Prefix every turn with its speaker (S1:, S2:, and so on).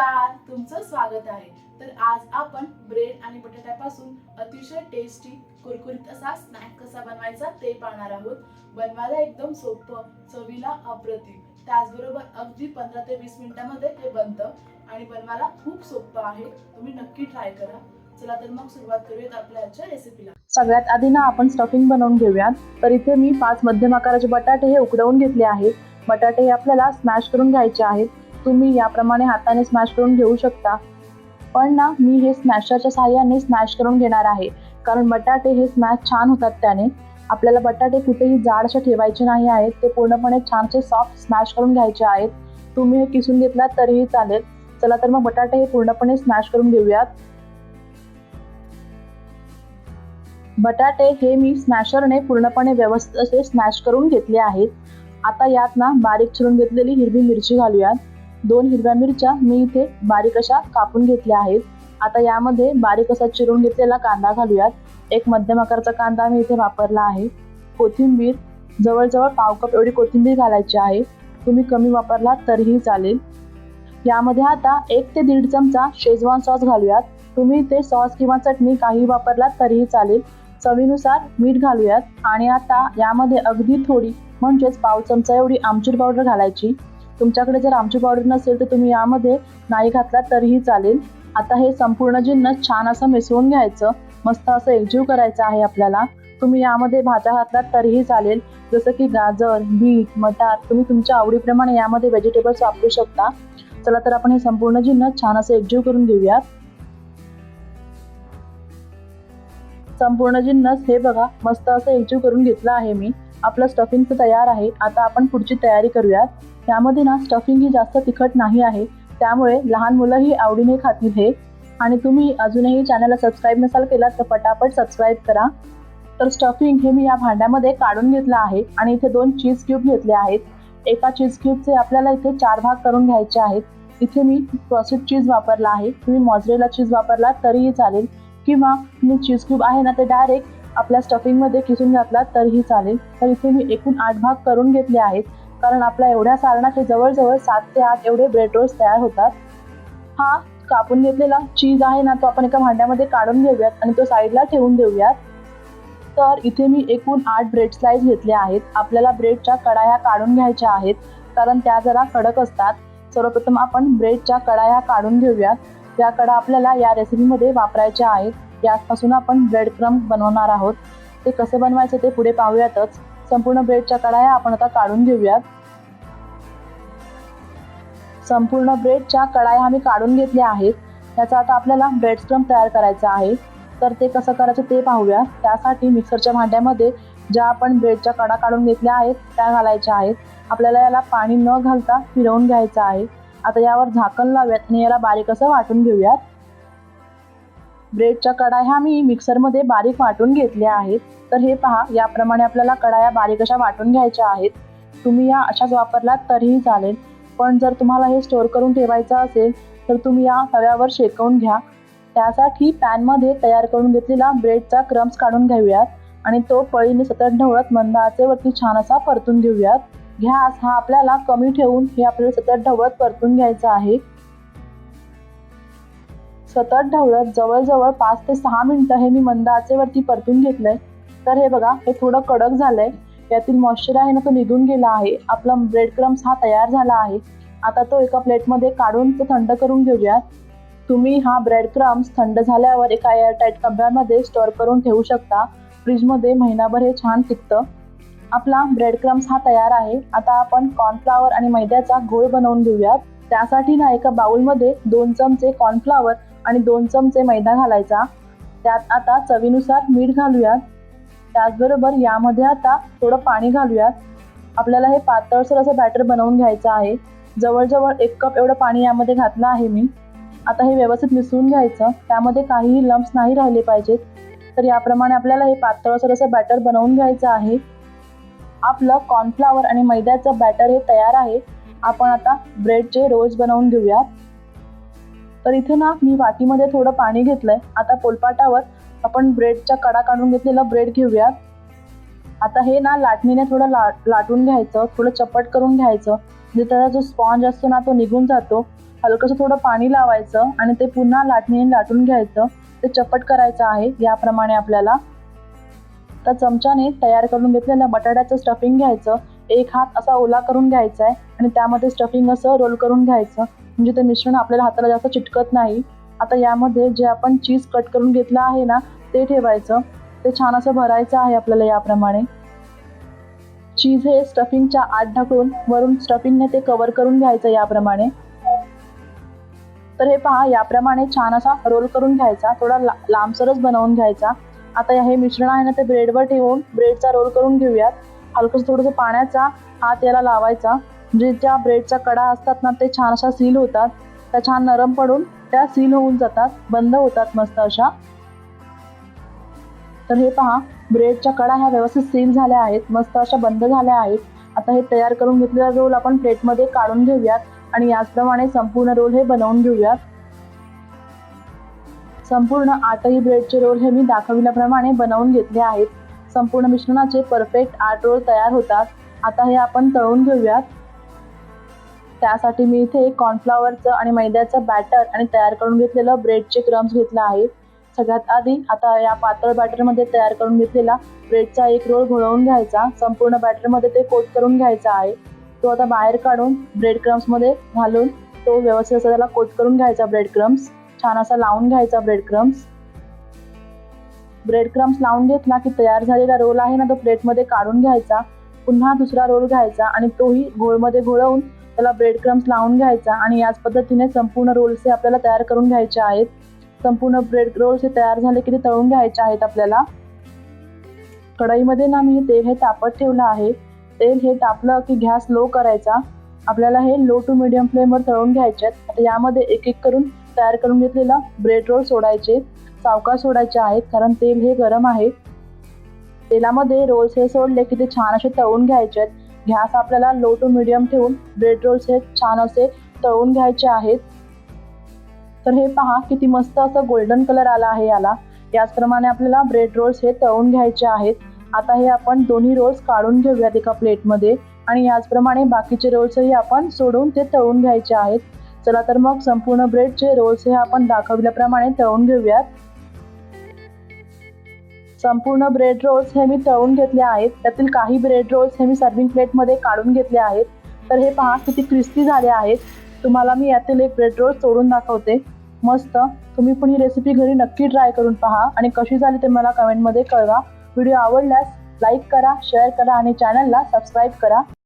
S1: नमस्कार तुमचं स्वागत आहे. तर आज आपण ब्रेड आणि बटाट्यापासून अतिशय टेस्टी कुरकुरीत असा स्नॅक कसा बनवायचा ते पाहणार आहोत. बनवायला एकदम सोपं चवीला अप्रतिम. त्याचबरोबर अगदी पंधरा ते वीस मिनिटामध्ये हे बनतं आणि बनवायला खूप सोपं आहे. तुम्ही नक्की ट्राय करा. चला तर मग सुरुवात करूयात आपल्या आजच्या रेसिपीला
S2: सगळ्यात आधी ना आपण स्टफिंग बनवून घेऊयात. तर इथे मी पाच मध्यम आकाराचे बटाटे हे उकडवून घेतले आहेत. बटाटे हे आपल्याला स्मॅश करून घ्यायचे आहेत. तुम्ही याप्रमाणे हाताने स्मॅश करून घेऊ शकता. पण ना मी हे स्मॅशरच्या साह्याने स्मॅश करून घेणार आहे. कारण बटाटे हे स्मॅश छान होतात त्याने. आपल्याला बटाटे कुठेही जाडसे ठेवायचे नाही आहेत. ते पूर्णपणे छानसे सॉफ्ट स्मॅश करून घ्यायचे आहेत. तुम्ही हे किसून घेतलात तरीही चालेल. चला तर मग बटाटे हे पूर्णपणे स्मॅश करून घेऊयात. बटाटे हे मी स्मॅशरने पूर्णपणे व्यवस्थित असे स्मॅश करून घेतले आहेत. आता यात ना बारीक चिरून घेतलेली हिरवी मिरची घालूयात. दोन हिरव्या मिरच्या मी इथे बारीक अशा कापून घेतल्या आहेत. आता यामध्ये बारीक असा चिरून घेतलेला कांदा घालूयात. एक मध्यम आकाराचा कांदा मी इथे वापरला आहे. कोथिंबीर जवळजवळ पाव कप एवढी कोथिंबीर घालायची आहे. तुम्ही कमी वापरला तरीही चालेल. यामध्ये आता एक ते दीड चमचा शेजवान सॉस घालूयात. तुम्ही ते सॉस किंवा चटणी काही वापरलात तरीही चालेल. चवीनुसार मीठ घालूयात. आणि आता यामध्ये अगदी थोडी म्हणजेच पाव चमचा एवढी आमचूर पावडर घालायची. तुमच्याकडे जर आमची पावडर नसेल तर तुम्ही यामध्ये नाही घातलात तरीही चालेल. आता हे संपूर्ण जिन्नस छान असं मिसळून घ्यायचं. मस्त असं एकजीव करायचं आहे आपल्याला. तुम्ही यामध्ये भाज्या घातलात तरीही चालेल. जसं की गाजर बीट मटार तुम्ही तुमच्या आवडीप्रमाणे यामध्ये व्हेजिटेबल्स वापरू शकता. चला तर आपण हे संपूर्ण जिन्नस छान असं एकजीव करून घेऊयात. संपूर्ण जिन्नस हे बघा मस्त असं एकजीव करून घेतलं आहे मी. आपलं स्टफिंग तर तयार आहे. आता आपण पुढची तयारी करूयात. त्यामध्ये ना स्टफिंग ही जास्त तिखट नाही आहे. त्यामुळे लहान मुलंही आवडीने खातील हे. आणि तुम्ही अजूनही चॅनलला सबस्क्राईब नसाल केला तर पटापट सबस्क्राईब करा. तर स्टफिंग हे मी या भांड्यामध्ये काढून घेतलं आहे. आणि इथे दोन चीज क्यूब घेतले आहेत. एका चीज क्यूबचे आपल्याला इथे चार भाग करून घ्यायचे आहेत. इथे मी प्रोसेस चीज वापरला आहे. तुम्ही मॉजरेला चीज वापरला तरीही चालेल. किंवा तुम्ही चीज क्यूब आहे ना ते डायरेक्ट आपल्या स्टफिंगमध्ये किसून घातला तरीही चालेल. तर इथे मी एकूण आठ भाग करून घेतले आहेत. कारण आपल्या एवढ्या सारणाचे जवळजवळ सात ते आठ एवढे ब्रेड रोल्स तयार होतात. हा कापून घेतलेला चीज आहे ना तो आपण एका भांड्यामध्ये काढून घेऊयात आणि तो साईडला ठेवून देऊयात. तर इथे मी एकूण आठ ब्रेड स्लाइस घेतले आहेत. आपल्याला ब्रेडच्या कडाया काढून घ्यायच्या आहेत. कारण त्या जरा कडक असतात. सर्वप्रथम आपण ब्रेडच्या कडाया काढून घेऊयात. त्या कडा आपल्याला या रेसिपीमध्ये वापरायच्या आहेत. यापासून आपण ब्रेड क्रम बनवणार आहोत ते कसं बनवायचं ते पुढे पाहूयातच. संपूर्ण ब्रेडच्या कडाया आपण आता काढून घेऊयात. संपूर्ण ब्रेडच्या कडाया आम्ही काढून घेतल्या आहेत. त्याचा आता आपल्याला ब्रेड क्रम तयार करायचा आहे. तर ते कसं करायचं ते पाहूया. त्यासाठी मिक्सरच्या भांड्यामध्ये ज्या आपण ब्रेडच्या कडा काढून घेतल्या आहेत त्या घालायच्या आहेत. आपल्याला याला पाणी न घालता फिरवून घ्यायचं आहे. आता यावर झाकण लावूयात आणि याला बारीक असं वाटून घेऊयात. ब्रेडच्या कढाया ह्या मी मिक्सरमध्ये बारीक वाटून घेतल्या आहेत. तर हे पहा याप्रमाणे आपल्याला कढाया बारीक अशा वाटून घ्यायच्या आहेत. तुम्ही या अशाच वापरलात तरीही चालेल. पण जर तुम्हाला हे स्टोअर करून ठेवायचं असेल तर तुम्ही या तव्यावर शेकवून घ्या. त्यासाठी पॅनमध्ये तयार करून घेतलेला ब्रेडचा क्रम्स काढून घेऊयात आणि तो पळीने सतत ढवळत मंद आचेवरती छान असा परतून घेऊयात. गॅस हा आपल्याला कमी ठेवून हे आपल्याला सतत ढवळत परतून घ्यायचं आहे. सतत ढवळत जवळजवळ पाच ते सहा मिनटं हे मी मंद आचेवरती परतून घेतलंय. तर हे बघा हे थोडं कडक झालंय. यातील मॉइश्चर आहे ना तो निघून गेला आहे. आपला ब्रेड क्रम्स हा तयार झाला आहे. आता तो एका प्लेटमध्ये काढून तो थंड करून घेऊयात. तुम्ही हा ब्रेड क्रम्स थंड झाल्यावर एका एअरटाईट कब्यामध्ये स्टोअर करून ठेवू शकता. फ्रीजमध्ये महिनाभर हे छान टिकतं. आपला ब्रेड क्रम्स हा तयार आहे. आता आपण कॉर्नफ्लावर आणि मैद्याचा घोळ बनवून घेऊयात. त्यासाठी ना एका बाउलमध्ये दोन चमचे कॉर्नफ्लावर आणि दोन चमचे मैदा घालायचा. त्यात आता चवीनुसार मीठ घालूयात. त्याचबरोबर यामध्ये आता थोडं पाणी घालूयात. आपल्याला हे पातळसर असं बॅटर बनवून घ्यायचं आहे. जवळजवळ एक कप एवढं पाणी यामध्ये घातलं आहे मी. आता हे व्यवस्थित मिसळून घ्यायचं. त्यामध्ये काहीही लम्स नाही राहिले पाहिजेत. तर याप्रमाणे आपल्याला हे पातळसर असं बॅटर बनवून घ्यायचं आहे. आपलं कॉर्नफ्लावर आणि मैद्याचं बॅटर हे तयार आहे. आपण आता ब्रेडचे रोल्स बनवून घेऊयात. तर इथे ना मी वाटीमध्ये थोडं पाणी घेतलंय. आता पोलपाटावर आपण ब्रेडच्या कडा काढून घेतलेलं ब्रेड घेऊयात. आता हे ना लाटणीने थोडं ला लाटून घ्यायचं थोडं चपट करून घ्यायचं. म्हणजे त्याचा जो स्पॉन्ज असतो ना तो निघून जातो. हलकंसं थोडं पाणी लावायचं आणि ते पुन्हा लाटणीने लाटून घ्यायचं. ते चपट करायचं आहे याप्रमाणे आपल्याला. तर चमच्याने तयार करून घेतलेलं बटाट्याचं स्टफिंग घ्यायचं. एक हात असा ओला करून घ्यायचा आहे आणि त्यामध्ये स्टफिंग असं रोल करून घ्यायचं. म्हणजे ते मिश्रण आपल्याला हाताला जास्त चिटकत नाही. आता यामध्ये जे आपण चीज कट करून घेतलं आहे ना ते ठेवायचं. ते छान असं भरायचं आहे आपल्याला याप्रमाणे. चीज हे स्टफिंगच्या आत ढकलून वरून स्टफिंगने ते कव्हर करून घ्यायचं याप्रमाणे. तर हे पहा याप्रमाणे छान असा रोल करून घ्यायचा. थोडा ला लांबसरच बनवून घ्यायचा. आता हे मिश्रण आहे ना ते ब्रेडवर ठेवून ब्रेडचा रोल करून घेऊयात. हलकंसं थोडंसं पाण्याचा हात याला लावायचा. जे ज्या ब्रेडचा कडा असतात ना ते छान अशा सील होतात. त्या छान नरम पडून त्या सील होऊन जातात. बंद होतात मस्त अशा. तर हे पहा ब्रेडच्या कडा ह्या व्यवस्थित सील झाल्या आहेत. मस्त अशा बंद झाल्या आहेत. आता हे तयार करून घेतलेला रोल आपण प्लेटमध्ये काढून घेऊयात. आणि याचप्रमाणे संपूर्ण रोल हे बनवून घेऊयात. संपूर्ण आठही ब्रेडचे रोल हे मी दाखविल्याप्रमाणे बनवून घेतले आहेत. संपूर्ण मिश्रणाचे परफेक्ट आठ रोल तयार होतात. आता हे आपण तळून घेऊयात. त्यासाठी मी इथे कॉर्नफ्लॉवरचं आणि मैद्याचं बॅटर आणि तयार करून घेतलेलं ब्रेडचे क्रम्स घेतला आहे. सगळ्यात आधी आता या पातळ बॅटरमध्ये तयार करून घेतलेला ब्रेडचा एक रोल घोळवून घ्यायचा. संपूर्ण बॅटरमध्ये ते कोट करून घ्यायचा आहे. तो आता बाहेर काढून ब्रेड क्रम्समध्ये घालून तो व्यवस्थित असा त्याला कोट करून घ्यायचा ब्रेड क्रम्स. छान असा लावून घ्यायचा ब्रेड क्रम्स ब्रेड क्रम्स लावून घेतला की तयार झालेला रोल आहे ना तो प्लेटमध्ये काढून घ्यायचा. पुन्हा दुसरा रोल घ्यायचा आणि तोही घोळमध्ये घोळवून त्याला ब्रेड क्रम्स लावून घ्यायचा आणि याच पद्धतीने संपूर्ण रोल्स हे आपल्याला तयार करून घ्यायचे आहेत. संपूर्ण ब्रेड रोल्स हे तयार झाले की ते तळून घ्यायचे आहेत आपल्याला. कढईमध्ये ना मी तेल हे तापत ठेवलं आहे. तेल हे तापलं की गॅस लो करायचा. आपल्याला हे लो टू मिडियम फ्लेमवर तळून घ्यायचे आहेत. आता यामध्ये एक एक करून तयार करून घेतलेला. ब्रेड रोल सोडायचे सावकार सोडायचे आहेत कारण तेल हे गरम आहे. तेलामध्ये रोल्स हे सोडले की ते छान असे तळून घ्यायचे आहेत. गॅस आपल्याला लो टू मिडियम ठेवून ब्रेड रोल्स हे छान असे तळून घ्यायचे आहेत. तर हे पहा किती मस्त असं गोल्डन कलर आला आहे याला. याचप्रमाणे आपल्याला ब्रेड रोल्स हे तळून घ्यायचे आहेत. आता हे आपण दोन्ही रोल्स काढून घेऊयात एका प्लेटमध्ये आणि याचप्रमाणे बाकीचे रोल्सही आपण सोडून ते तळून घ्यायचे आहेत. चला तर मग संपूर्ण ब्रेडचे रोल्स हे आपण दाखवल्याप्रमाणे तळून घेऊयात. संपूर्ण ब्रेड रोल्स हे मी तळून घेतले आहेत. त्यातील काही ब्रेड रोल्स हे मी सर्विंग प्लेटमध्ये काढून घेतले आहेत. तर हे पहा किती क्रिस्पी झाले आहेत. तुम्हाला मी यातील एक ब्रेड रोल तोडून दाखवते. मस्त. तुम्ही पण ही रेसिपी घरी नक्की ट्राय करून पहा. आणि कशी झाली ते मला कमेंटमध्ये कळवा. व्हिडिओ आवडल्यास लाईक करा शेअर करा आणि चॅनलला सबस्क्राईब करा.